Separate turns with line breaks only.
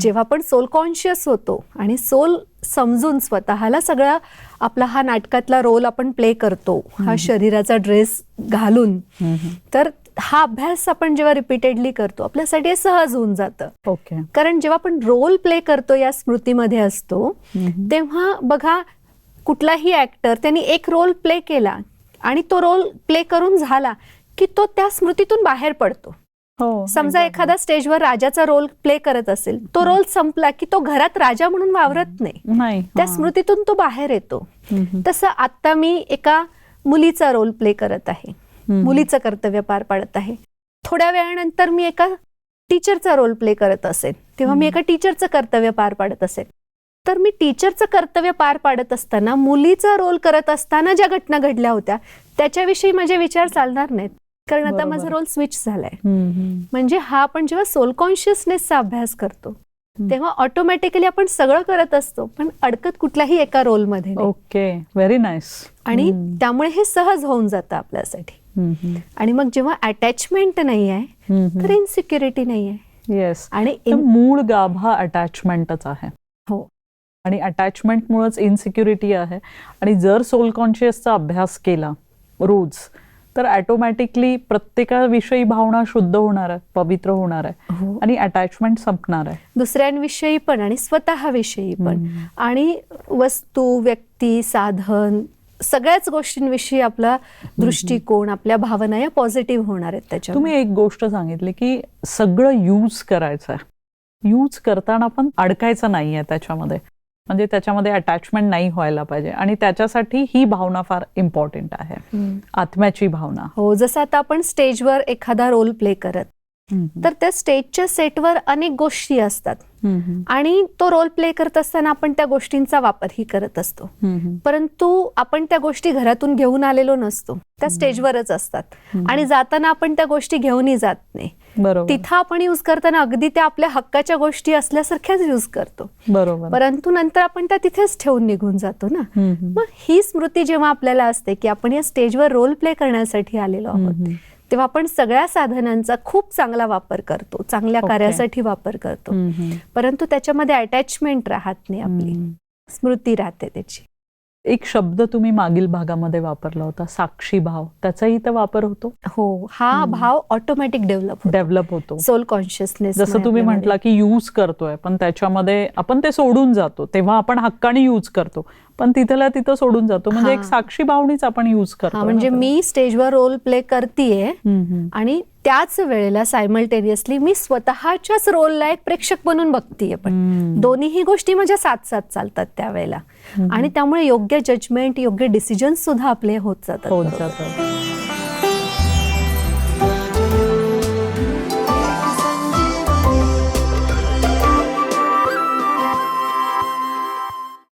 जेव्हा आपण soul conscious होतो आणि सोल समजून स्वतःला सगळा आपला हा नाटकातला रोल आपण प्ले करतो हा शरीराचा ड्रेस घालून तर हा अभ्यास आपण जेव्हा रिपीटेडली करतो आपल्यासाठी हे सहज होऊन जातं.
ओके.
कारण जेव्हा आपण रोल प्ले करतो या स्मृतीमध्ये असतो तेव्हा बघा कुठलाही ऍक्टर त्यांनी एक रोल प्ले केला आणि तो रोल प्ले करून झाला की तो त्या स्मृतीतून बाहेर पडतो. समजा एखादा स्टेजवर राजाचा रोल प्ले करत असेल तो रोल संपला की तो घरात राजा म्हणून वावरत नाही. त्या
हा.
स्मृतीतून तो बाहेर येतो. तसं आता मी एका मुलीचा रोल प्ले करत आहे. मुलीचं कर्तव्य पार पाडत आहे. थोड्या वेळानंतर मी एका टीचरचा रोल प्ले करत असेल तेव्हा मी एका टीचरचं कर्तव्य पार पाडत असेल. तर मी टीचरचं कर्तव्य पार पाडत असताना मुलीचा रोल करत असताना ज्या घटना घडल्या होत्या त्याच्याविषयी माझे विचार चालणार नाहीत. कारण आता. माझा रोल स्विच झालाय. म्हणजे हा आपण जेव्हा सोल कॉन्शियसनेसचा अभ्यास करतो. तेव्हा ऑटोमॅटिकली आपण सगळं करत असतो पण अडकत कुठल्याही एका रोलमध्ये.
ओके व्हेरी नाईस
आणि त्यामुळे हे सहज होऊन जातं आपल्यासाठी. आणि मग जेव्हा अटॅचमेंट नाही आहे तर इन्सिक्युरिटी नाही आहे.
येस
आणि
मूळ गाभा अटॅचमेंटच आहे.
हो.
आणि अटॅचमेंटमुळेच इन्सिक्युरिटी आहे. आणि जर सोल कॉन्शियसचा अभ्यास केला रोज तर ऑटोमॅटिकली प्रत्येकाविषयी भावना शुद्ध होणार आहे पवित्र होणार आहे
हो.
आणि अटॅचमेंट संपणार आहे.
दुसऱ्यांविषयी पण आणि स्वतःविषयी पण. आणि वस्तू व्यक्ती साधन सगळ्याच गोष्टींविषयी आपला दृष्टिकोन आपल्या भावना या पॉझिटिव्ह होणार आहेत त्याच्यावर
तुम्ही एक गोष्ट सांगितली की सगळं यूज करायचं आहे. यूज करताना पण अडकायचं नाहीये त्याच्यामध्ये. म्हणजे त्याच्यामध्ये अटॅचमेंट नाही व्हायला पाहिजे. आणि त्याच्यासाठी ही भावना फार इम्पॉर्टंट आहे. आत्म्याची भावना.
हो जसं आता आपण स्टेजवर एखादा रोल प्ले करत तर त्या स्टेजच्या सेटवर अनेक गोष्टी असतात. आणि तो रोल प्ले करत असताना आपण त्या गोष्टींचा वापरही करत असतो. परंतु आपण त्या गोष्टी घरातून घेऊन आलेलो नसतो. त्या स्टेजवरच असतात. आणि जाताना आपण त्या गोष्टी घेऊनही जात नाही. तिथं आपण यूज करताना अगदी त्या आपल्या हक्काच्या गोष्टी असल्यासारख्याच यूज करतो.
बरोबर.
परंतु नंतर आपण त्या तिथेच ठेवून निघून जातो ना. मग ही स्मृती जेव्हा आपल्याला असते की आपण या स्टेजवर रोल प्ले करण्यासाठी आलेलो आहोत. तेव्हा आपण सगळ्या साधनांचा खूप चांगला वापर करतो चांगल्या
ओके.
कार्यासाठी वापर करतो.
हम्म.
परंतु त्याच्यामध्ये अटॅचमेंट राहत नाही आपली.
हम्म.
स्मृती राहते त्याची.
एक शब्द तुम्ही मागील भागामध्ये वापरला होता साक्षी भाव. त्याचाही तर वापर होतो?
हो हा भाव ऑटोमॅटिक डेव्हलप
डेव्हलप होतो.
सोल कॉन्शियसनेस
जसं तुम्ही म्हटला की यूज करतोय पण त्याच्यामध्ये आपण ते सोडून जातो तेव्हा आपण हक्काने यूज करतो. पण तिथला तिथं सोडून जातो. म्हणजे. एक साक्षी भावनीच आपण यूज करतो
म्हणजे मी स्टेजवर रोल प्ले करतीये आणि त्याच वेळेला सायमल्टेनियसली मी स्वतःच्याच रोलला एक प्रेक्षक बनून बघतीये पण. दोन्हीही गोष्टी माझ्या साथ साथ चालतात त्यावेळेला. आणि त्यामुळे योग्य जजमेंट योग्य डिसिजन सुद्धा आपले होत जातात.
होत
बरोबर.
जातं